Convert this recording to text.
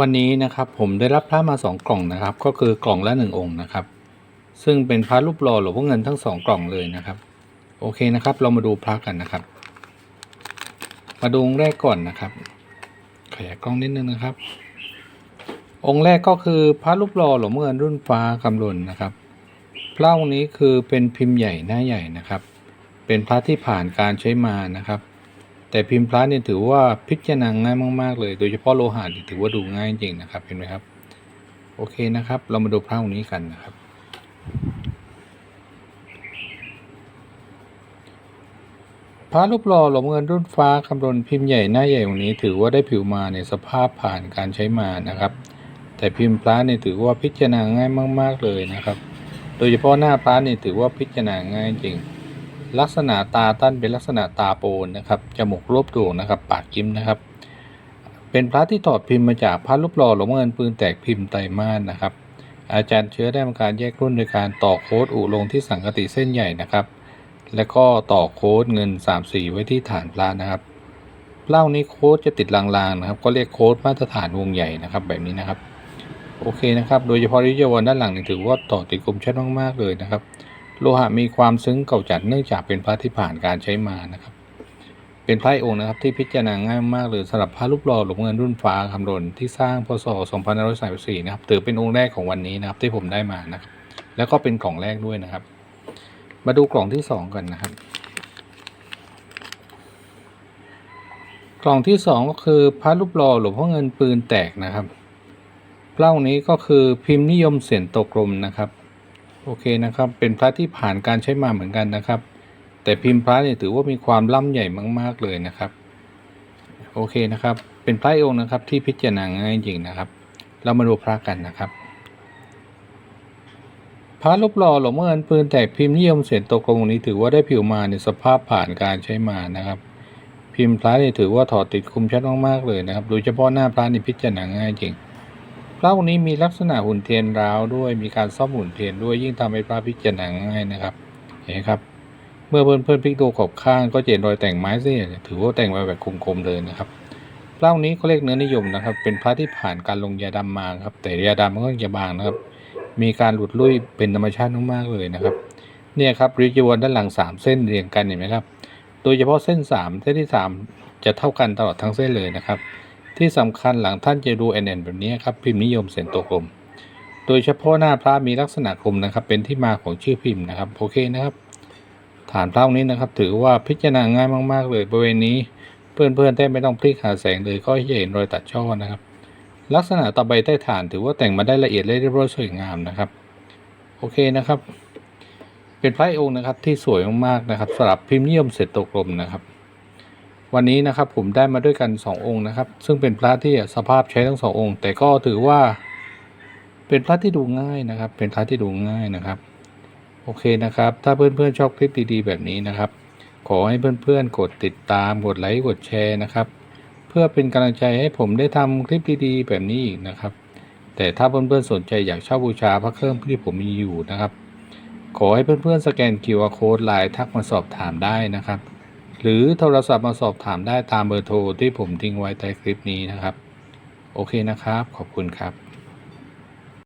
วันนี้นะครับผมได้รับพระมาสองกล่องนะครับ ก็คือกล่องละหนึ่งองค์นะครับ ซึ่งเป็นพระรูปหล่อหลวงพ่อเงินทั้งสองกล่องเลยนะครับ โอเคนะครับ เรามาดูพระกันนะครับ มาดูองค์แรกก่อนนะครับ ขยายกล้องนิดนึงนะครับ องค์แรกก็คือพระรูปหล่อหลวงพ่อเงินรุ่นฟ้ากำลนนะครับพระองค์นี้คือเป็นพิมพ์ใหญ่หน้าใหญ่นะครับ เป็นพระที่ผ่านการใช้มานะครับ แต่พิมพ์พระเนี่ยถือว่าพิจารณาง่ายมากๆ เลย โดยเฉพาะโลหะนี่ถือว่าดูง่ายจริงๆนะครับเห็นไหมครับ โอเคนะครับ เรามาดูพระองค์นี้กันนะครับ พระรูปหล่อหลวงเงินรุ่นฟ้าคำรณพิมพ์ใหญ่หน้าใหญ่องค์นี้ ถือว่าได้ผิวมาในสภาพผ่านการใช้มานะครับ แต่พิมพ์พระเนี่ยถือว่าพิจารณาง่ายมาก ๆเลยนะครับ โดยเฉพาะหน้าพระเนี่ยถือว่าพิจารณาง่ายจริง ลักษณะตาตั้นเป็นลักษณะตาโปนนะครับ จมูกรวบโด่งนะครับ ปากยิ้มนะครับ เป็นพระที่ถอดพิมพ์มาจากพระรูปหล่อหลวงเงินปืนแตกพิมพ์ไตรมาสนะครับ อาจารย์เชื้อได้ทำการแยกรุ่นโดยการต่อโค้ดอุลงที่สังกติเส้นใหญ่นะครับ และก็ต่อโค้ดเงิน 3 4 ไว้ที่ฐานพระนะครับเล่านี้โค้ดจะติดลางๆนะครับ ก็เรียกโค้ดมาตรฐานวงใหญ่นะครับแบบนี้นะครับ โอเคนะครับ โดยเฉพาะริยวรด้านหลังนี่ถือว่าต่อติดกลมชัดมากๆเลยนะครับ โลหะมีความซึ้งเก่าจัดเนื่องจากเป็นพระที่ผ่านการใช้มานะครับ เป็นพระองค์นะครับที่พิจารณาง่ายมากเลยสำหรับพระรูปหล่อหลวงเงินรุ่นฟ้าคำรณที่สร้างพศ2534นะครับถือเป็นองค์แรกของวันนี้นะครับที่ผมได้มานะครับ แล้วก็เป็นกล่องแรกด้วยนะครับ มาดูกล่องที่สองกันนะครับ กล่องที่สองก็คือพระรูปหล่อหลวงพ่อเงินปืนแตกนะครับเล่านี้ก็คือพิมพ์นิยมเสียนตกลมนะครับ โอเคนะครับ เป็นพระที่ผ่านการใช้มาเหมือนกันนะครับ แต่พิมพ์พระเนี่ยถือว่ามีความล่ำใหญ่มากๆเลยนะครับ โอเคนะครับ เป็นพระองค์นะครับที่พิจารณาง่ายจริงนะครับ เรามาดูพระกันนะครับ พระรูปหล่อหลวงพ่อเงินปืนแตกพิมพ์นิยมเสียนตกลงนี้ถือว่าได้ผิวมาในสภาพผ่านการใช้มานะครับ พิมพ์พระเนี่ยถือว่าถอดติดคุมชัดมากๆเลยนะครับ โดยเฉพาะหน้าพระนี่พิจารณาง่ายจริง พระองค์นี้มีลักษณะหุ่นเทียนร้าวด้วยมีการซ่อมหุ่นเทียนด้วยยิ่งทำให้พระพิจารณาง่ายนะครับ เห็นไหมครับ เมื่อเพื่อนเพื่อนพลิกดูขอบข้างก็เห็นรอยแต่งไม้เสียถือว่าแต่งไว้แบบคมๆเลยนะครับพระองค์นี้เขาเรียกเนื้อนิยมนะครับ เป็นพระที่ผ่านการลงยาดำมาครับ แต่ยาดำมันก็จะบางนะครับ มีการหลุดลุ่ยเป็นธรรมชาติมากๆเลยนะครับ เนี่ยครับริจวนด้านหลังสามเส้นเรียงกันเห็นไหมครับ โดยเฉพาะเส้นสามเส้นที่สามจะเท่ากันตลอดทั้งเส้นเลยนะครับ ที่สำคัญหลังท่านจะดูแอนแอนแบบนี้ครับพิมพ์นิยมเส้นตัวกลม โดยเฉพาะหน้าพระมีลักษณะกลมนะครับ เป็นที่มาของชื่อพิมพ์นะครับโอเคนะครับ ฐานพระองค์นี้นะครับ ถือว่าพิจารณาง่ายมากๆ เลยบริเวณนี้เพื่อนๆได้ไม่ต้องพลิกหาแสงเลยก็จะเห็นรอยตัดช่อนะครับ ลักษณะตะไบใต้ฐานถือว่าแต่งมาได้ละเอียดและเรียบร้อยสวยงามนะครับ โอเคนะครับ เป็นพระองค์นะครับที่สวยมากๆนะครับสำหรับพิมพ์นิยมเสร็จตกลมนะครับ วันนี้นะครับผมได้มาด้วยกัน 2 องค์นะครับ ซึ่งเป็นพระที่สภาพใช้ทั้งสององค์ แต่ก็ถือว่า เป็นพระที่ดูง่ายนะครับ เป็นพระที่ดูง่ายนะครับ โอเคนะครับ ถ้าเพื่อนๆชอบคลิปดีๆแบบนี้นะครับ ขอให้เพื่อนๆกดติดตามกดไลค์กดแชร์นะครับ เพื่อเป็นกำลังใจให้ผมได้ทำคลิปดีๆแบบนี้อีกนะครับ แต่ถ้าเพื่อนๆสนใจอยากเช่าบูชาพระเครื่องที่ผมมีอยู่นะครับ ขอให้เพื่อนๆสแกน QR Code ไลน์ทักมาสอบถามได้นะครับ หรือโทรศัพท์มาสอบถามได้ตามเบอร์โทรที่ผมทิ้งไว้ใต้คลิปนี้นะครับ โอเคนะครับ ขอบคุณครับ